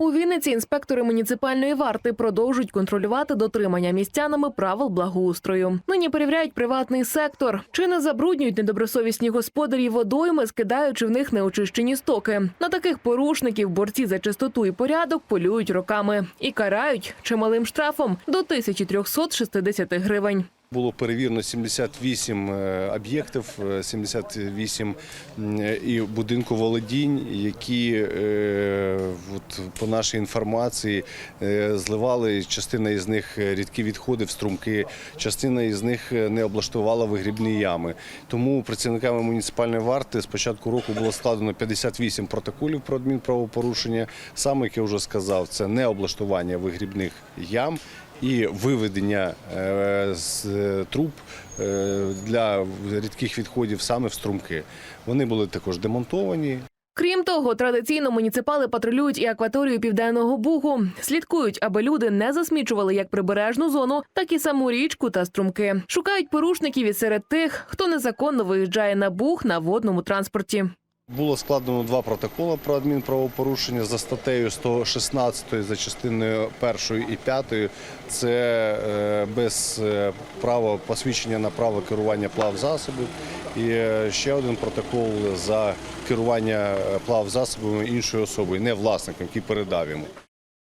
У Вінниці інспектори муніципальної варти продовжують контролювати дотримання містянами правил благоустрою. Нині перевіряють приватний сектор. Чи не забруднюють недобросовісні господарі водойми, скидаючи в них неочищені стоки. На таких порушників борці за чистоту і порядок полюють роками і карають чималим штрафом до 1360 гривень. Було перевірено 78 е, об'єктів, е, 78 і будинку володінь, які е, от, по нашій інформації е, зливали частина із них е, рідкі відходи в струмки, частина із них е, не облаштувала вигрібні ями. Тому працівниками муніципальної варти з початку року було складено 58 протоколів про адмінправопорушення. Саме як я вже сказав, це не облаштування вигрібних ям і виведення е, з е, труб е, для рідких відходів саме в струмки. Вони були також демонтовані. Крім того, традиційно муніципали патрулюють і акваторію південного бугу. Слідкують, аби люди не засмічували як прибережну зону, так і саму річку та струмки. Шукають порушників і серед тих, хто незаконно виїжджає на буг на водному транспорті. Було складено два протоколи про адмінправопорушення за статтею 116 за частиною 1 і 5. Це е, без е, права посвідчення на право керування плавзасобів. І е, ще один протокол за керування плав плавзасобами іншою особою, не власником, який передав йому.